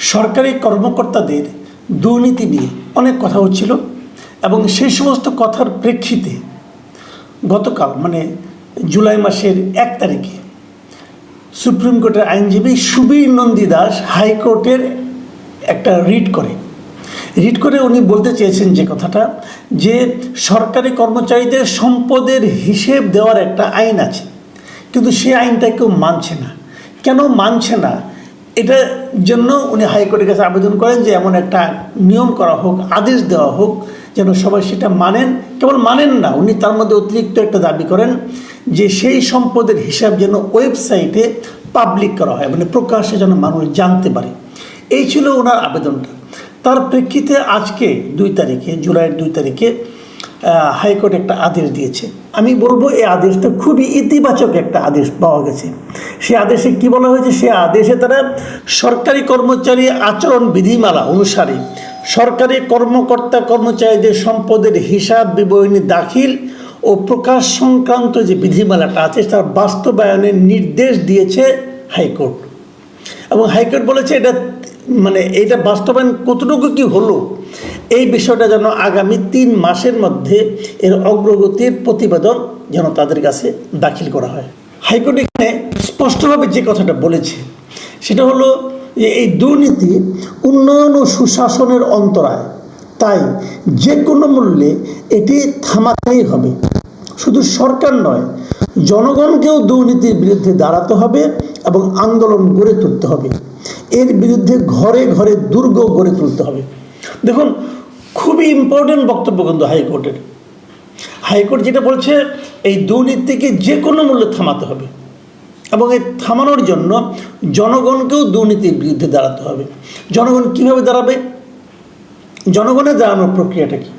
সরকারি কর্মকর্তাদের দুর্নীতি নিয়ে অনেক কথা হচ্ছিল এবং সেই সমস্ত কথার প্রেক্ষিতে গতকাল মানে জুলাই মাসের এক তারিখে সুপ্রিম কোর্টের আইনজীবী সুবীর নন্দী দাস হাইকোর্টের একটা রিট করে। রিট করে উনি বলতে চেয়েছেন যে কথাটা, যে সরকারি কর্মচারীদের সম্পদের হিসেব দেওয়ার একটা আইন আছে, কিন্তু সেই আইনটা কেউ মানছে না। কেন মানছে না? এটার জন্য উনি হাইকোর্টের কাছে আবেদন করেন যে এমন একটা নিয়ম করা হোক, আদেশ দেওয়া হোক, যেন সবাই সেটা মানেন। কেবল মানেন না, উনি তার মধ্যে অতিরিক্ত একটা দাবি করেন যে সেই সম্পদের হিসাব যেন ওয়েবসাইটে পাবলিক করা হয় মানে প্রকাশ্যে যেন মানুষ জানতে পারে। এই ছিল ওনার আবেদনটা। তার প্রেক্ষিতে আজকে দুই তারিখে, জুলাইয়ের দুই তারিখে হাইকোর্ট একটা আদেশ দিয়েছে। আমি বলব এই আদেশটা খুবই ইতিবাচক একটা আদেশ পাওয়া গেছে। সে আদেশে কি বলা হয়েছে? সে আদেশে তারা সরকারি কর্মচারী আচরণ বিধিমালা অনুসারে সরকারি কর্মকর্তা কর্মচারীদের সম্পদের হিসাব বিবরণী দাখিল ও প্রকাশ সংক্রান্ত যে বিধিমালাটা আছে, তার বাস্তবায়নের নির্দেশ দিয়েছে হাইকোর্ট। এবং হাইকোর্ট বলেছে এটা মানে এটা বাস্তবায়ন কতটুকু কি হলো? এই বিষয়টা যেন আগামী তিন মাসের মধ্যে এর অগ্রগতির প্রতিবেদন যেন তাদের কাছে দাখিল করা হয়। হাইকোর্ট এখানে স্পষ্টভাবে যে কথাটা বলেছে, সেটা হলো যে এই দুর্নীতি উন্নয়ন ও সুশাসনের অন্তরায়। তাই যে কোনো মূল্যে এটি থামাতেই হবে। শুধু সরকার নয়, জনগণকেও দুর্নীতির বিরুদ্ধে দাঁড়াতে হবে এবং আন্দোলন গড়ে তুলতে হবে। এর বিরুদ্ধে ঘরে ঘরে দুর্গ গড়ে তুলতে হবে। দেখুন খুবই ইম্পর্টেন্ট বক্তব্য কিন্তু হাইকোর্টের। হাইকোর্ট যেটা বলছে, এই দুর্নীতিকে যে কোনো মূল্যে থামাতে হবে এবং এই থামানোর জন্য জনগণকেও দুর্নীতির বিরুদ্ধে দাঁড়াতে হবে। জনগণ কীভাবে দাঁড়াবে? জনগণের দাঁড়ানোর প্রক্রিয়াটা কী?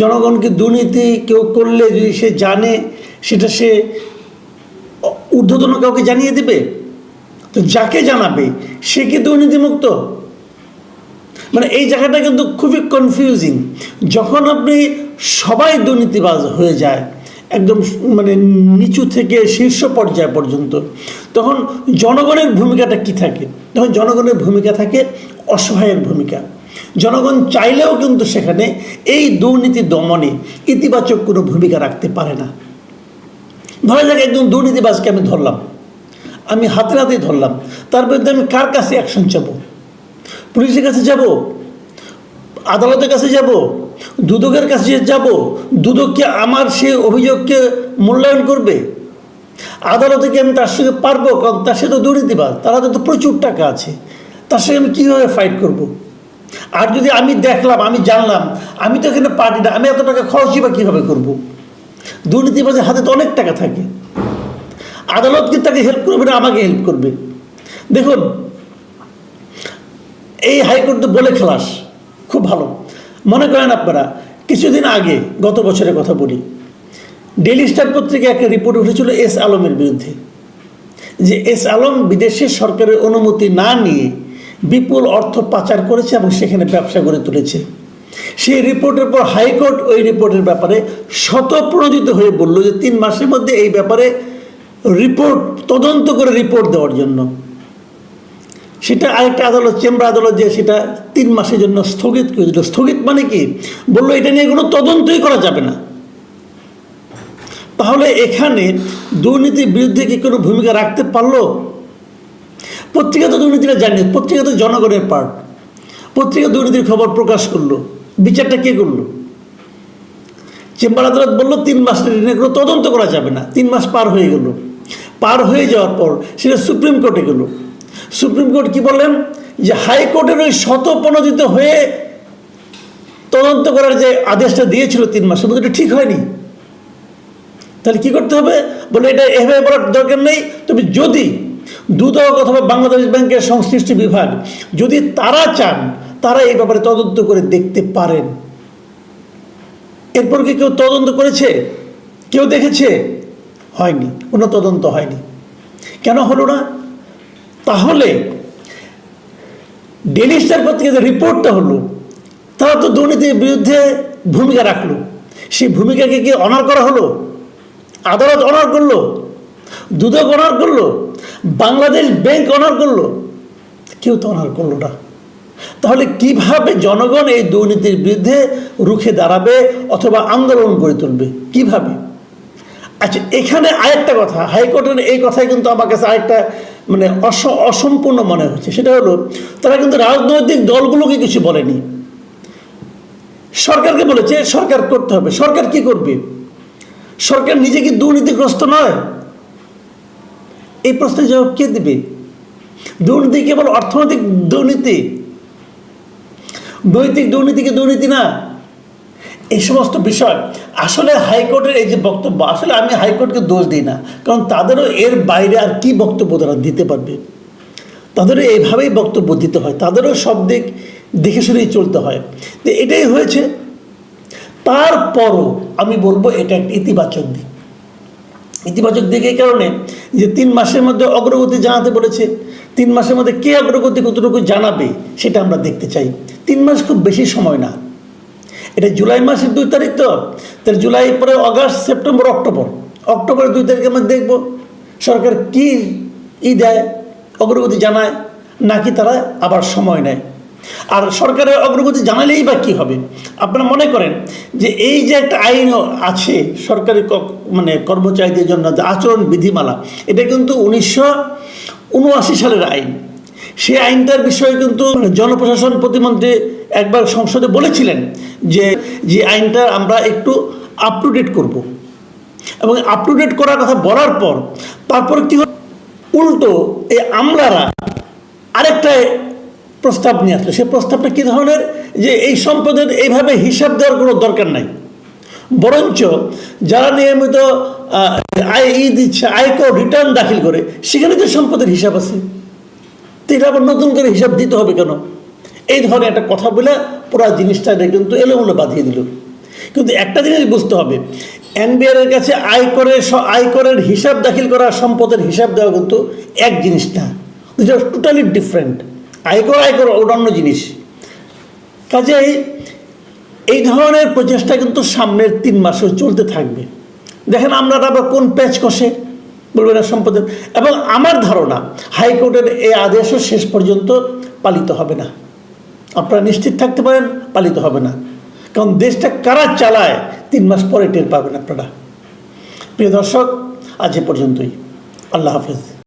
জনগণকে দুর্নীতি কেউ করলে যদি সে জানে, সেটা সে ঊর্ধ্বতন কাউকে জানিয়ে দেবে? তো যাকে জানাবে, সে কি দুর্নীতিমুক্ত? মানে এই জায়গাটা কিন্তু খুবই কনফিউজিং যখন আপনি সবাই দুর্নীতিবাজ হয়ে যায়, একদম মানে নিচু থেকে শীর্ষ পর্যায় পর্যন্ত, তখন জনগণের ভূমিকাটা কি থাকে? তখন জনগণের ভূমিকা থাকে অসহায়ের ভূমিকা। জনগণ চাইলেও কিন্তু সেখানে এই দুর্নীতি দমনে ইতিবাচক কোনো ভূমিকা রাখতে পারে না। ধরা যাক একজন দুর্নীতিবাজকে আমি ধরলাম, আমি হাতে হাতেই ধরলাম, তার বিরুদ্ধে আমি কার কাছে অ্যাকশন চাবো? পুলিশের কাছে যাব, আদালতের কাছে যাব, দুদকের কাছে যাব, দুদককে আমার সে অভিযোগকে মূল্যায়ন করবে। আদালতে কি আমি তার সঙ্গে পারব, কারণ তার সাথে দুর্নীতিবাদ তার হাতে তো প্রচুর টাকা আছে, তার সঙ্গে আমি কীভাবে ফাইট করব। আর যদি আমি দেখলাম, আমি জানলাম, আমি তো এখানে পার্টি না, আমি এত টাকা খরচই বা কীভাবে করব? দুর্নীতিবাজের হাতে তো অনেক টাকা থাকে। আদালত কি তাকে হেল্প করবে না, আমাকে হেল্প করবে। দেখুন এই হাইকোর্ট তো বলে খালাস। খুব ভালো। মনে করেন আপনারা, কিছুদিন আগে, গত বছরের কথা বলি ডেলি স্টার পত্রিকায় একটা রিপোর্ট উঠেছিল এস আলমের বিরুদ্ধে, যে এস আলম বিদেশে সরকারের অনুমতি না নিয়ে বিপুল অর্থ পাচার করেছে এবং সেখানে ব্যবসা গড়ে তুলেছে। সেই রিপোর্টের পর হাইকোর্ট ওই রিপোর্টের ব্যাপারে শতপ্রণোদিত হয়ে বলল যে তিন মাসের মধ্যে এই ব্যাপারে রিপোর্ট, তদন্ত করে রিপোর্ট দেওয়ার জন্য। সেটা আরেকটা আদালত, চেম্বার আদালত যে সেটা তিন মাসের জন্য স্থগিত করে দিল। স্থগিত মানে কি? বলল এটা নিয়ে কোনো তদন্তই করা যাবে না। তাহলে এখানে দুর্নীতির বিরুদ্ধে কি কোনো ভূমিকা রাখতে পারল? পত্রিকা তো দুর্নীতিটা জানি, পত্রিকা তো জনগণের পার্ট পত্রিকা দুর্নীতির খবর প্রকাশ করল। বিচারটা কে করল? চেম্বার আদালত বলল, তিন মাস কোনো তদন্ত করা যাবে না। তিন মাস পার হয়ে গেল। পার হয়ে যাওয়ার পর সেটা সুপ্রিম কোর্টে গেল। সুপ্রিম কোর্ট কি বললেন? যে হাইকোর্টের ওই শতপ্রণোদিত হয়ে তদন্ত করার যে আদেশটা দিয়েছিল তিন মাসের মধ্যে এটা ঠিক হয়নি। তাহলে কি করতে হবে? বলে এটা এভাবে বলার দরকার নেই। তবে যদি দুদক অথবা বাংলাদেশ ব্যাংকের সংশ্লিষ্ট বিভাগ যদি তারা চান, তারা এই ব্যাপারে তদন্ত করে দেখতে পারেন। এরপর কি কেউ তদন্ত করেছে? কেউ দেখেছে? হয়নি। কোনো তদন্ত হয়নি। কেন হলো না? তাহলে ডেলি স্টার পত্রিকা যে রিপোর্টটা হলো, তারা তো দুর্নীতির বিরুদ্ধে ভূমিকা রাখল। সেই ভূমিকাকে কি অনার করা হলো? আদালত অনার করল? দুদক অনার করল? বাংলাদেশ ব্যাংক অনার করল? কেউ তো অনার করল না। তাহলে কীভাবে জনগণ এই দুর্নীতির বিরুদ্ধে রুখে দাঁড়াবে অথবা আন্দোলন গড়ে তুলবে? কীভাবে? আচ্ছা এখানে আরেকটা কথা, হাইকোর্টের এই কথাই কিন্তু আমার কাছে আরেকটা মানে অস, অসম্পূর্ণ মনে হচ্ছে। সেটা হলো, তারা কিন্তু রাজনৈতিক দলগুলোকে কিছু বলেনি। সরকারকে বলেছে, সরকার করতে হবে। সরকার কি করবে? সরকার নিজে কি দুর্নীতিগ্রস্ত নয়? এই প্রশ্নের জবাব কে দেবে? দুর্নীতি কেবল অর্থনৈতিক দুর্নীতি। নৈতিক দুর্নীতি কি দুর্নীতি না? এই সমস্ত বিষয়, আসলে হাইকোর্টের এই যে বক্তব্য, আসলে আমি হাইকোর্টকে দোষ দিই না, কারণ তাদেরও এর বাইরে আর কি বক্তব্য তারা দিতে পারবে? তাদেরও এইভাবেই বক্তব্য দিতে হয়, তাদেরও সব দিক দেখে শুনেই চলতে হয়। তো এটাই হয়েছে। তারপরও আমি বলব এটা একটা ইতিবাচক দিক। ইতিবাচক দিক এই কারণে যে তিন মাসের মধ্যে অগ্রগতি জানাতে বলেছে, তিন মাসের মধ্যে কে অগ্রগতি কতটুকু জানাবে সেটা আমরা দেখতে চাই। তিন মাস খুব বেশি সময় না। এটা জুলাই মাসের দুই তারিখ তো। তাহলে জুলাই পরে অগাস্ট, সেপ্টেম্বর, অক্টোবর। অক্টোবরের দুই তারিখে আমরা দেখব সরকার কি ই দেয়, অগ্রগতি জানায়, নাকি তারা আবার সময় নেয়। আর সরকারের অগ্রগতি জানালেই বা কী হবে? আপনারা মনে করেন যে এই যে একটা আইন আছে, সরকারি মানে কর্মচারীদের জন্য যে আচরণ বিধিমালা, এটা কিন্তু উনিশশো উনআশি সালের আইন। সেই আইনটার বিষয়ে কিন্তু জনপ্রশাসন প্রতিমন্ত্রী একবার সংসদে বলেছিলেন যে যে আইনটা আমরা একটু আপ টু ডেট করব। এবং আপ টু ডেট করার কথা বলার পর তারপর কি? উল্টো এই আমলারা আরেকটা প্রস্তাব নিয়ে আসলো। সে প্রস্তাবটা কী ধরনের? যে এই সম্পদের এইভাবে হিসাব দেওয়ার কোনো দরকার নাই। বরঞ্চ যারা নিয়মিত আয় ই দিচ্ছে আয়কর রিটার্ন দাখিল করে, সেখানে তো সম্পদের হিসাব আছে। তো এটা আবার নতুন করে হিসাব দিতে হবে কেন? এই ধরনের একটা কথা বলে পুরো জিনিসটা কিন্তু এলোমেলো বাঁধিয়ে দিল। কিন্তু একটা জিনিস বুঝতে হবে, এনবিআর এর কাছে আয়করের স- আয়করের হিসাব দাখিল করা, সম্পদের হিসাব দেওয়া কিন্তু এক জিনিস না। টোটালি ডিফারেন্ট আয় কর আয়কর আয়কর অন্যান্য জিনিস। কাজেই এই ধরনের প্রচেষ্টা কিন্তু সামনের তিন মাসও চলতে থাকবে। দেখেন আমরা আবার কোন প্যাচ কষে। বলবেন না সম্পদের এবং আমার ধারণা হাইকোর্টের এই আদেশও শেষ পর্যন্ত পালিত হবে না। আপনারা নিশ্চিত থাকতে পারেন, পালিত হবে না। কারণ দেশটা কারা চালায়, তিন মাস পরে টের পাবেন আপনারা। প্রিয় দর্শক, আজ এ পর্যন্তই। আল্লাহ হাফেজ।